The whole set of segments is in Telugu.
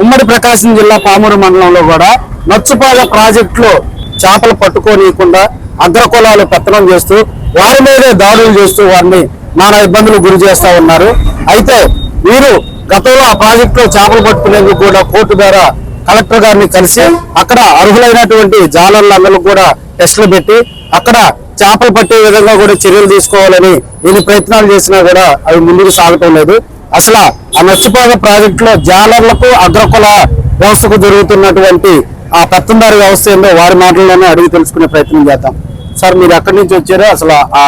ఉమ్మడి ప్రకాశం జిల్లా పామూరు మండలంలో కూడా నచ్చుపాల ప్రాజెక్టులో చేపలు పట్టుకోనియకుండా అగ్రకులాలు పెత్తనం చేస్తూ వారి మీదే దాడులు చేస్తూ వారిని నానా ఇబ్బందులు గురి చేస్తూ ఉన్నారు. అయితే వీరు గతంలో ఆ ప్రాజెక్టులో చేపలు పట్టుకునేందుకు కూడా కోర్టు ద్వారా కలెక్టర్ గారిని కలిసి అక్కడ అర్హులైనటువంటి జాలర్లందరూ కూడా టెస్టులు పెట్టి అక్కడ చేపలు పట్టే విధంగా కూడా చర్యలు తీసుకోవాలని ఎన్ని ప్రయత్నాలు చేసినా కూడా అవి ముందుకు సాగటం లేదు. అసలు ఆ నచ్చిపోయిన ప్రాజెక్టులో జాలర్లకు అగ్రకుల వ్యవస్థకు జరుగుతున్నటువంటి ఆ పెత్తందారి వ్యవస్థ ఏందో వారి మాటల్లోనే అడిగి తెలుసుకునే ప్రయత్నం చేద్దాం. సార్ మీరు ఎక్కడి నుంచి వచ్చారో అసలు ఆ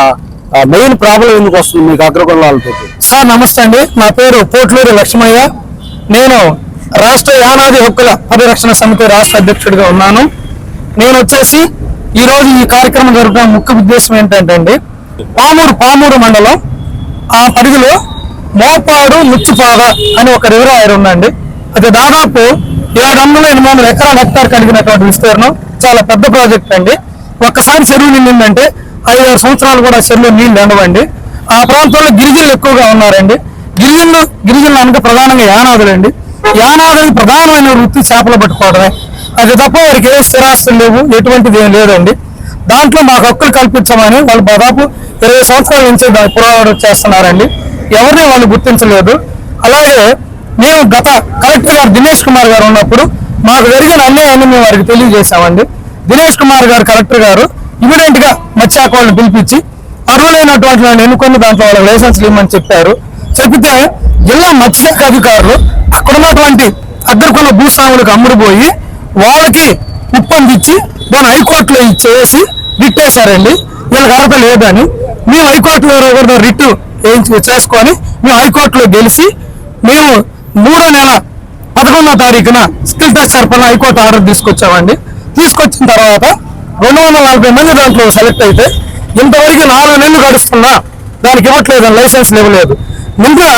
మెయిన్ ప్రాబ్లం ఎందుకు వస్తుంది మీకు అగ్రకులాలతో సార్ నమస్తే అండి. నా పేరు పోట్లూరి లక్ష్మయ్య. నేను రాష్ట్ర యానాది హక్కుల పరిరక్షణ సమితి రాష్ట్ర అధ్యక్షుడిగా ఉన్నాను. నేను వచ్చేసి ఈ రోజు ఈ కార్యక్రమం జరపడం ముఖ్య ఉద్దేశం ఏంటంటే అండి పామూరు పామూరు మండలం ఆ పరిధిలో మోపాడు ముచ్చుపాద అని ఒక రిజర్వాయర్ ఉందండి. అది దాదాపు ఏడు వందల ఎనిమిది వందల ఎకరాల హెక్టార్ కలిగినటువంటి విస్తీర్ణం. చాలా పెద్ద ప్రాజెక్ట్ అండి. ఒక్కసారి చెరువు నిండిందంటే ఆరు సంవత్సరాలు కూడా చెరువులో నీళ్ళు ఎండవండి. ఆ ప్రాంతంలో గిరిజనులు ఎక్కువగా ఉన్నారండి. గిరిజనులు గిరిజనులు అనగా ప్రధానంగా యానాదులండి. యానాదులకి ప్రధానమైన వృత్తి చేపలు పట్టుకోవడమే. అది తప్ప వారికి ఏ స్థిరాస్తులు లేవు ఎటువంటిది ఏం లేదండి. దాంట్లో మాకు హక్కులు కల్పించమని వాళ్ళు దాదాపు ఇరవై సంవత్సరాల నుంచి దాన్ని పురోగతి చేస్తున్నారండి. ఎవరిని వాళ్ళు గుర్తించలేదు. అలాగే మేము గత కలెక్టర్ గారు దినేష్ కుమార్ గారు ఉన్నప్పుడు మాకు జరిగిన అన్యాయాన్ని మేము వారికి తెలియజేశామండి. దినేష్ కుమార్ గారు కలెక్టర్ గారు ఇమీడియట్గా మత్స్యాక వాళ్ళని పిలిపించి అర్హులైనటువంటి వాళ్ళని ఎన్నుకొని దాంట్లో వాళ్ళకి లైసెన్స్ ఇవ్వమని చెప్పారు. చెబితే జిల్లా మత్స్యాక అధికారులు అక్కడ ఉన్నటువంటి అగ్రకుల భూస్వాములకు అమ్ముడుపోయి వాళ్ళకి ఉప్పందించి దాన్ని హైకోర్టులో ఇచ్చేసి రిట్ వేశారండి. వీళ్ళకి అర్హత లేదని. మేము హైకోర్టులో కూడా రిట్ వేయించి చేసుకొని మేము హైకోర్టులో గెలిచి మేము మూడో నెల పదకొండో తారీఖున స్కిల్ టెస్ట్ సర్పణ హైకోర్టు ఆర్డర్ తీసుకొచ్చామండి. తీసుకొచ్చిన తర్వాత రెండు వందల నలభై మంది దాంట్లో సెలెక్ట్ అయితే ఇంతవరకు నాలుగు నెలలు గడుస్తున్నా దానికి ఇవ్వట్లేదు లైసెన్స్ ఇవ్వలేదు. ఇంకా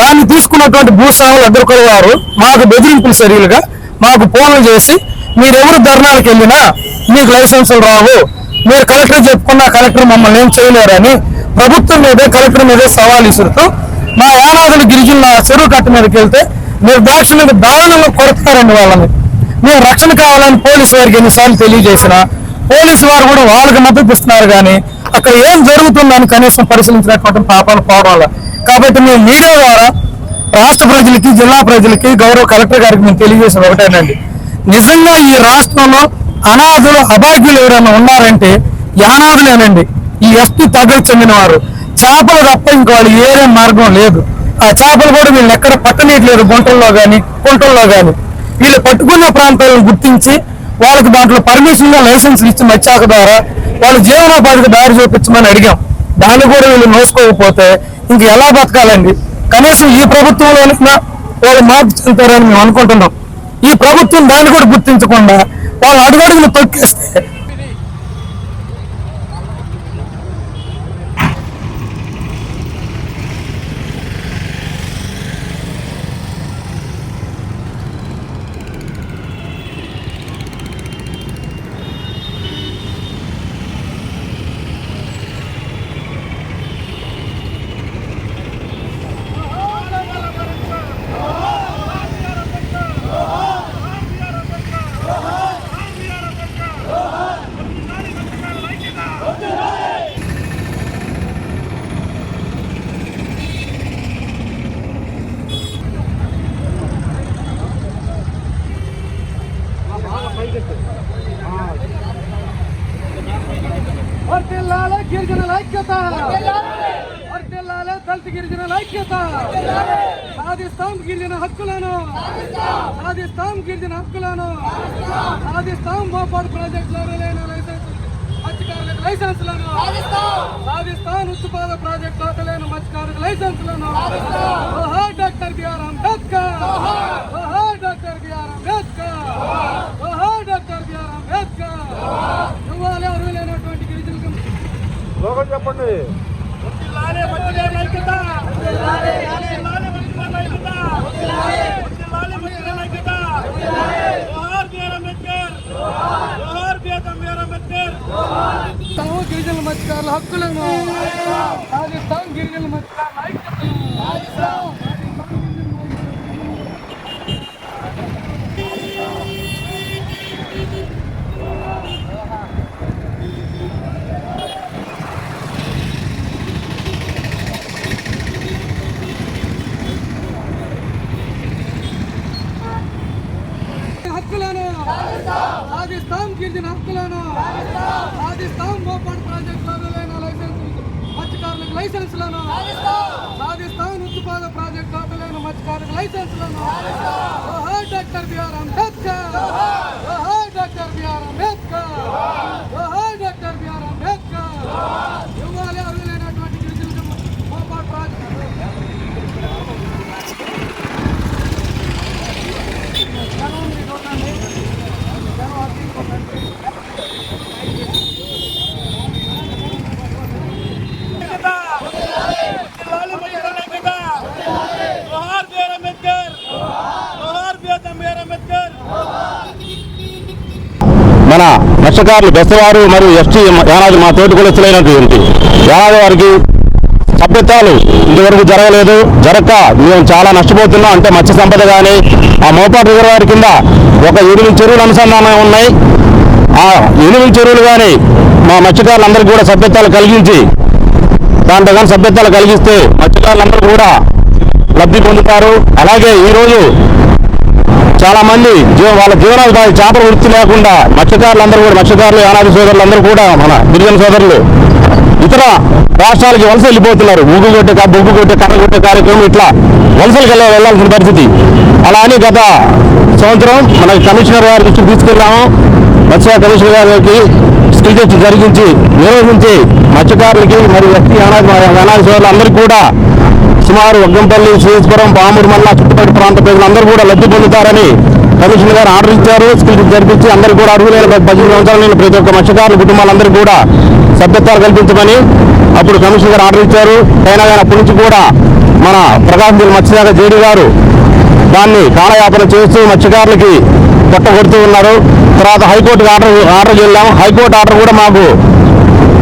దాన్ని తీసుకున్నటువంటి భూస్వాములు అగ్రకుల వారు మాకు బెదిరింపుల చర్యలుగా మాకు ఫోన్లు చేసి మీరెవరు ధర్నాలకు వెళ్ళినా మీకు లైసెన్సులు రావు. మీరు కలెక్టర్ చెప్పుకున్నా కలెక్టర్ మమ్మల్ని ఏం చేయలేరని ప్రభుత్వం మీదే కలెక్టర్ మీదే సవాల్ ఇసురుతూ మా యానాదులు గిరిజనుల చెరువు కట్ట మీదకి వెళ్తే నిర్దాక్షిణ్యంగా దారుణంగా కొడుతున్నారండి వాళ్ళని. మేము రక్షణ కావాలని పోలీసు వారికి ఎన్నిసార్లు తెలియజేసిన పోలీసు వారు కూడా వాళ్ళకి మద్దతు ఇస్తున్నారు కానీ అక్కడ ఏం జరుగుతుందని కనీసం పరిశీలించినటువంటి పాపాలు పోవడం కాబట్టి మేము మీడియా ద్వారా రాష్ట్ర ప్రజలకి జిల్లా ప్రజలకి గౌరవ కలెక్టర్ గారికి మేము తెలియజేసిన ఒకటేనండి నిజంగా ఈ రాష్ట్రంలో అనాథులు అభాగ్యులు ఎవరైనా ఉన్నారంటే యానాదులేనండి ఈ ఎస్పీ తగ్గకు చెందిన వారు చేపలు తప్ప ఇంకో వాళ్ళు ఏరే మార్గం లేదు. ఆ చేపలు కూడా వీళ్ళు ఎక్కడ పట్టనీయట్లేదు గుంటల్లో కానీ కుంటల్లో కానీ వీళ్ళు పట్టుకున్న ప్రాంతాలను గుర్తించి వాళ్ళకి దాంట్లో పర్మిషన్లో గా లైసెన్స్లు ఇచ్చి మచ్చాక ద్వారా వాళ్ళ జీవనోపాధికి దారి చూపించమని అడిగాం. దాన్ని కూడా వీళ్ళు నోసుకోకపోతే ఇంక ఎలా బతకాలండి? కనీసం ఈ ప్రభుత్వంలో వాళ్ళు మార్పు చెందుతారని మేము అనుకుంటున్నాం. ఈ ప్రభుత్వం దాన్ని కూడా గుర్తించకుండా వాళ్ళు అడుగడుగులు తొక్కేస్తే వర్తిల్లాలే గిరిజనుల ఐక్యత. వర్తిల్లాలే దళిత గిరిజనుల ఐక్యత. సాధిస్తాం గిరిజన హక్కులను. సాధిస్తాం. గిరిజన హక్కులను. సాధిస్తాం. మోపాడు ప్రాజెక్టులో లేని లైసెన్స్ మత్స్యకారులకు లైసెన్స్లను. సాధిస్తాం. ఉత్తుపాద ప్రాజెక్టులో లేని మత్స్యకారులకు లైసెన్స్లను. Doctor B R Ambedkar. Doctor B R Ambedkar. Doctor B R Ambedkar ఇవ్వాలి అర్హులైనటువంటి గిరిజనులకు చెప్పండి వర్ధిల్లాలే మత్స్యకారుల ఐక్యత వర్ధిల్లాలే మత్స్యకారుల ఐక్యత వర్ధిల్లాలే మత్స్యకారుల ఐక్యత జోహార్ బిఆర్ అంబేద్కర్ జోహార్ బిఆర్ అంబేద్కర్ తాము గిరిజనుల మత్స్యకారుల హక్కులను సాధిస్తాం గిరిజనుల మత్స్యకారుల ఐక్యతను హక్కులను సాధిస్తాం గిరిజన హక్కులను సాధిస్తాం మోపాడు ప్రాజెక్ట్ లోపలైన లైసెన్స్ మత్స్యకారులకు లైసెన్స్లను సాధిస్తాం ఉత్తుపాద ప్రాజెక్ట్ లోపలైన మత్స్యకారులకు లైసెన్స్లను డాక్టర్ బిఆర్ అంబేద్కర్ ఓహో డాక్టర్ బిఆర్ అంబేద్కర్ ఓహో డాక్టర్ బిఆర్ అంబేద్కర్ ఇవ్వాలి అర్హులైనటువంటి గిరిజనులకు మోపాడు ప్రాజెక్ట్ ఐక్యత జిల్లాల మధ్యన ఐక్యత జోహార్ బిఆర్ అంబేద్కర్ జోహార్ బిఆర్ అంబేద్కర్ మన మత్స్యకారులు బెస్తవారు మరియు ఎస్టీ యానాది మా తోటి కులస్తులైనటువంటి యానాది వారికి సభ్యత్వాలు ఇంతవరకు జరగలేదు. జరగక మేము చాలా నష్టపోతున్నాం. అంటే మత్స్య సంపద కానీ ఆ మోపాటు రిజర్వాయర్ కింద ఒక ఎనిమిది చెరువులు అనుసంధానం ఉన్నాయి. ఆ ఎనిమిది చెరువులు కానీ మా మత్స్యకారులందరికీ కూడా సభ్యత్వాలు కలిగించి దాంట్లో కానీ సభ్యత్వాలు కలిగిస్తే మత్స్యకారులందరూ కూడా లబ్ధి పొందుతారు. అలాగే ఈరోజు చాలా మంది వాళ్ళ జీవనోపాధి చేపల వృత్తి లేకుండా మత్స్యకారులందరూ కూడా మత్స్యకారులు యానాది సోదరులందరూ కూడా మన గిరిజన సోదరులు ఇతర రాష్ట్రాలకి వలస వెళ్ళిపోతున్నారు. ముగ్గు కొట్టే బొగ్గు కొట్టే కర్ర కొట్టే కార్యక్రమం ఇట్లా వలసలకు వెళ్ళ వెళ్ళాల్సిన పరిస్థితి. అలా అని గత సంవత్సరం మన కమిషనర్ గారి దృష్టికి తీసుకెళ్ళాము. మత్స్య కమిషనర్ గారికి స్కిల్ టెస్ట్ జరిగించి నిర్వహించి మత్స్యకారులకి మరియు వ్యక్తి యానాది సోదరులు సోదరులందరికీ కూడా సుమారు వగ్గంపల్లి శ్రీపురం పామూరు మల్ల చుట్టుపక్కల ప్రాంత ప్రజలందరూ కూడా లబ్ధి పొందుతారని కమిషనర్ గారు ఆర్డర్ ఇచ్చారు. స్కిల్ జరిపించి అందరూ కూడా అర్హులైన పద్దెనిమిది సంవత్సరాలు ప్రతి ఒక్క మత్స్యకారుల కుటుంబాలందరూ కూడా సభ్యత్వాలు కల్పించమని అప్పుడు కమిషనర్ గారు ఆర్డర్ ఇచ్చారు. అయినా కానీ అప్పటి నుంచి కూడా మన ప్రకాశం జిల్లా మత్స్యశాఖ జేడీ గారు దాన్ని కాలయాపన చేస్తూ మత్స్యకారులకి కొట్టగొడుతూ ఉన్నారు. తర్వాత హైకోర్టుకి ఆర్డర్ ఆర్డర్ వెళ్ళాం హైకోర్టు ఆర్డర్ కూడా మాకు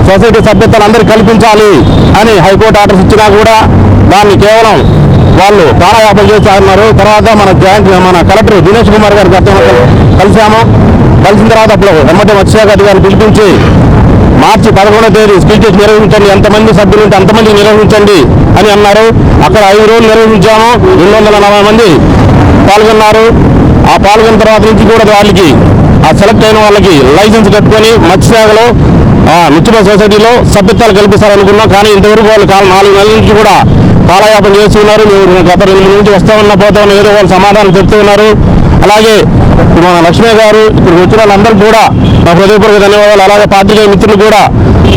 సొసైటీ సభ్యత్వాలు అందరికీ కల్పించాలి అని హైకోర్టు ఆర్డర్స్ ఇచ్చినా కూడా దాన్ని కేవలం వాళ్ళు కాలయాపన చేసి అన్నారు తర్వాత మన జాయింట్ మన కలెక్టర్ దినేష్ కుమార్ గారు గతంలో కలిశాము. కలిసిన తర్వాత అప్పుడు ఎమ్మటి మత్స్యశాఖ అధికారిని పిలిపించి మార్చి పదకొండో తేదీ స్పీచ్ నిర్వహించండి. ఎంతమంది సభ్యులు ఉంటే అంతమంది నిర్వహించండి అని అన్నారు. అక్కడ ఐదు రోజులు నిర్వహించాము. రెండు వందల నలభై మంది పాల్గొన్నారు. ఆ పాల్గొన్న తర్వాత నుంచి కూడా వాళ్ళకి ఆ సెలెక్ట్ అయిన వాళ్ళకి లైసెన్స్ కట్టుకొని మత్స్యశాఖలో ఆ సొసైటీలో సభ్యత్వాలు కల్పిస్తారనుకున్నాం. కానీ ఇంతవరకు వాళ్ళు నాలుగు నెలల నుంచి కూడా కాలయాపన చేస్తున్నారు. మేము గత రెండు నుంచి వస్తా ఉన్నా పోతా ఏదో వాళ్ళు సమాధానం చెప్తూ ఉన్నారు. అలాగే మన లక్ష్మీ గారు ఇప్పుడు వచ్చిన వాళ్ళందరూ కూడా మా హృదయపూర్వక ధన్యవాదాలు. అలాగే పాత్రికేయ మిత్రులు కూడా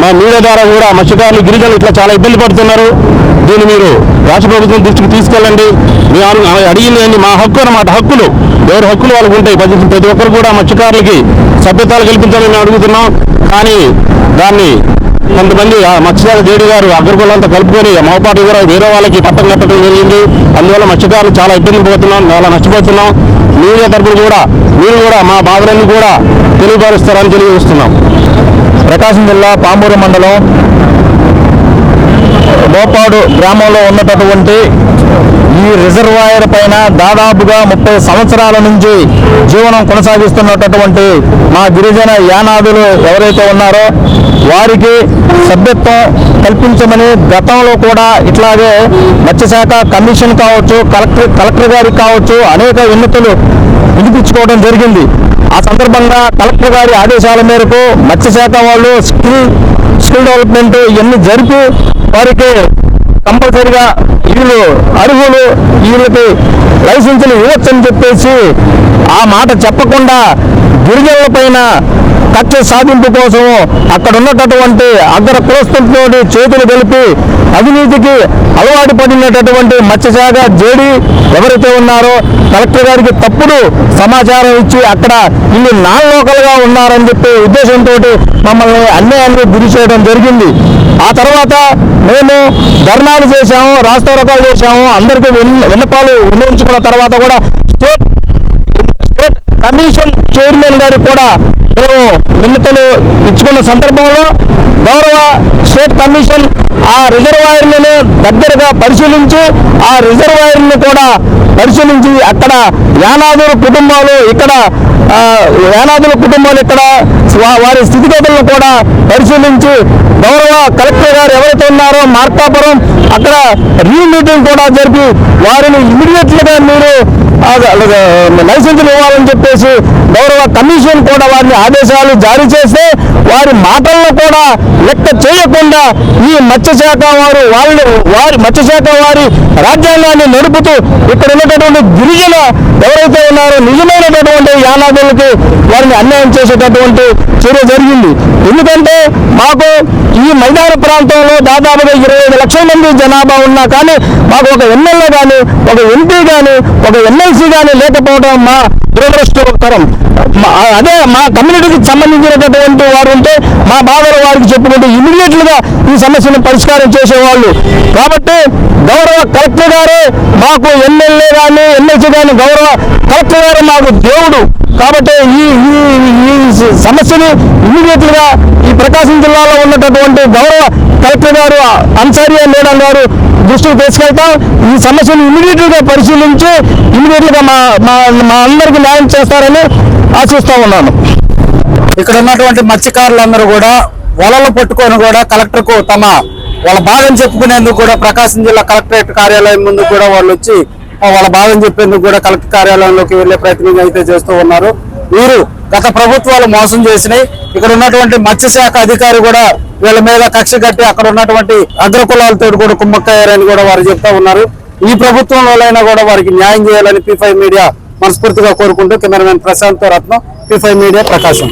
మా మీడియా ద్వారా కూడా మత్స్యకారులు గిరిజనులు ఇట్లా చాలా ఇబ్బంది పడుతున్నారు. దీన్ని మీరు రాష్ట్ర ప్రభుత్వం దృష్టికి తీసుకెళ్ళండి. మేము అను- అడిగింది మా హక్కు అన్నమాట. హక్కులు. ఎవరి హక్కులు వాళ్ళకు ఉంటాయి. ప్రతి ప్రతి ఒక్కరు కూడా మత్స్యకారులకి సభ్యతాలు కల్పించాలని మేము అడుగుతున్నాం. కానీ దాన్ని కొంతమంది ఆ మత్స్యకార జేడి గారు అగ్రకులంతా కలుపుకొని మోపాటు కూడా వేరే వాళ్ళకి పట్టం కట్టడం జరిగింది. అందువల్ల మత్స్యకారులు చాలా ఇబ్బంది పోతున్నాం చాలా నష్టపోతున్నాం. మీడియా తరపున కూడా మీరు కూడా మా బాధలన్నీ కూడా తెలియపరుస్తారని తెలియజేస్తున్నాం. ప్రకాశం జిల్లా పాంబూరు మండలం మోపాడు గ్రామంలో ఉన్నటువంటి ఈ రిజర్వాయర్ పైన దాదాపుగా ముప్పై సంవత్సరాల నుంచి జీవనం కొనసాగిస్తున్నటువంటి మా గిరిజన యానాదులు ఎవరైతే ఉన్నారో వారికి సభ్యత్వం కల్పించమని గతంలో కూడా ఇట్లాగే మత్స్యశాఖ కమిషన్ కావచ్చు కలెక్టర్ కలెక్టర్ గారికి కావచ్చు అనేక విన్నతులు వినిపించుకోవడం జరిగింది. ఆ సందర్భంగా కలెక్టర్ గారి ఆదేశాల మేరకు మత్స్యశాఖ వాళ్ళు స్కిల్ స్కిల్ డెవలప్మెంట్ ఇవన్నీ జరిపి వారికి కంపల్సరిగా వీళ్ళు అర్హులు వీళ్ళకి లైసెన్సులు ఇవ్వచ్చని చెప్పేసి ఆ మాట చెప్పకుండా గిరిజనుల పైన కక్ష సాధింపు కోసం అక్కడ ఉన్నటువంటి అగ్ర కులస్థులతో చేతులు కలిపి అవినీతికి అలవాటు పడినటువంటి మత్స్యశాఖ జేడీ ఎవరైతే ఉన్నారో కలెక్టర్ గారికి తప్పుడు సమాచారం ఇచ్చి అక్కడ వీళ్ళు నాన్ లోకల్గా ఉన్నారని చెప్పి ఉద్దేశంతో మమ్మల్ని అన్యాయానికి గురి చేయడం జరిగింది. ఆ తర్వాత మేము ధర్నాలు చేశాము రాష్ట్రోరకాలు చేశాము అందరికీ విన్నపాలు వినియోగించుకున్న తర్వాత కూడా స్టేట్ కమిషన్ చైర్మన్ గారు కూడా మేము విన్నతలు ఇచ్చుకున్న సందర్భంలో గౌరవ స్టేట్ కమిషన్ ఆ రిజర్వాయర్లను దగ్గరగా పరిశీలించి ఆ రిజర్వాయర్ని కూడా పరిశీలించి అక్కడ యానాదుల కుటుంబాలు ఇక్కడ యానాదుల కుటుంబాలు ఇక్కడ వారి స్థితిగతులను కూడా పరిశీలించి గౌరవ కలెక్టర్ గారు ఎవరైతే ఉన్నారో మార్కాపురం అక్కడ రీ మీటింగ్ కూడా జరిపి వారిని ఇమీడియట్లుగా మీరు లైసెన్సులు ఇవ్వాలని చెప్పేసి గౌరవ కమిషన్ కూడా వారిని ఆదేశాలు జారీ చేస్తే వారి మాటలను కూడా లెక్క చేయకుండా ఈ మత్స్యశాఖ వారు వాళ్ళు వారి మత్స్యశాఖ వారి రాజ్యాంగాన్ని నడుపుతూ ఇక్కడ ఉన్నటువంటి గిరిజన ఎవరైతే ఉన్నారో నిజమైనటువంటి యానాదులకి వారిని అన్యాయం చేసేటటువంటి చర్య జరిగింది. ఎందుకంటే మాకు ఈ మైదాన ప్రాంతంలో దాదాపుగా ఇరవై ఐదు లక్షల మంది జనాభా ఉన్నా కానీ మాకు ఒక ఎమ్మెల్యే కానీ ఒక ఎంపీ కానీ ఒక ఎమ్మెల్సీ కానీ లేకపోవడం మా దురదృష్టకరం అదే మా కమ్యూనిటీకి సంబంధించినటువంటి వారు ఉంటే మా బాధలు వారికి చెప్పుకుంటూ ఇమీడియట్లుగా ఈ సమస్యను పరిష్కారం చేసేవాళ్ళు. కాబట్టి గౌరవ కలెక్టర్ గారే మాకు ఎమ్మెల్యే కానీ ఎమ్మెల్సీ కానీ గౌరవ కలెక్టర్ గారు మాకు దేవుడు. కాబట్టి ఈ ఈ ఈ సమస్యని ఇమీడియట్లుగా ఈ ప్రకాశం జిల్లాలో ఉన్నటువంటి గౌరవ కలెక్టర్ గారు అన్సారియా మేడం గారు దృష్టికి తీసుకెళ్తాం. ఈ సమస్యను ఇమీడియట్గా పరిశీలించి ఇమీడియట్గా మా మా మా అందరికి న్యాయం చేస్తారని ఆశిస్తూ ఉన్నాను. ఇక్కడ ఉన్నటువంటి మత్స్యకారులందరూ కూడా వలలు పట్టుకొని కూడా కలెక్టర్కు తమ వాళ్ళ బాధను చెప్పుకునేందుకు కూడా ప్రకాశం జిల్లా కలెక్టరేట్ కార్యాలయం ముందు కూడా వాళ్ళు వచ్చి వాళ్ళ బాధను చెప్పేందుకు కూడా కలెక్టర్ కార్యాలయంలోకి వెళ్ళే ప్రయత్నం అయితే చేస్తూ ఉన్నారు. వీరు గత ప్రభుత్వాలు మోసం చేసినాయి. ఇక్కడ ఉన్నటువంటి మత్స్యశాఖ అధికారి కూడా వీళ్ళ మీద కక్ష కట్టి అక్కడ ఉన్నటువంటి అగ్రకులాలతో కూడా కుమ్మక్కయ్యారని కూడా వారు చెప్తా ఉన్నారు. ఈ ప్రభుత్వంలోనైనా కూడా వారికి న్యాయం చేయాలని పి మీడియా మనస్ఫూర్తిగా కోరుకుంటూ cameraman Prashant Ratnam P media Prakasam.